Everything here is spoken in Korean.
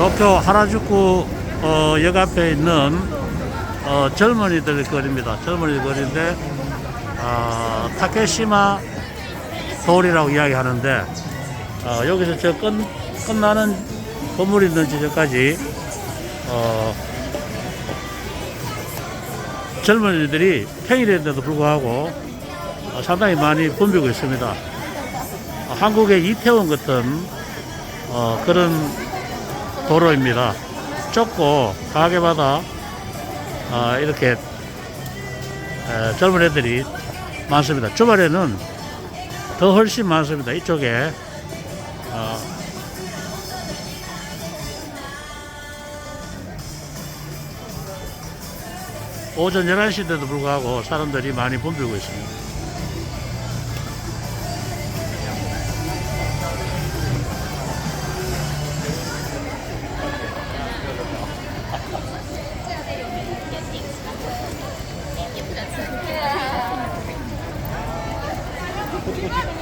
도쿄 하라주쿠 어, 역 앞에 있는 어, 젊은이들 거리입니다. 젊은이들 거리인데 어, 타케시마 돌이라고 이야기하는데 어, 여기서 저 끝, 끝나는 건물이 있는 지점까지 어, 젊은이들이 평일인데도 불구하고 어, 상당히 많이 붐비고 있습니다. 어, 한국의 이태원 같은 어, 그런 도로입니다. 좁고 가게마다 어, 이렇게 에, 젊은 애들이 많습니다. 주말에는 더 훨씬 많습니다. 이쪽에 어, 오전 11시 인데도 불구하고 사람들이 많이 붐비고 있습니다. 不吃饭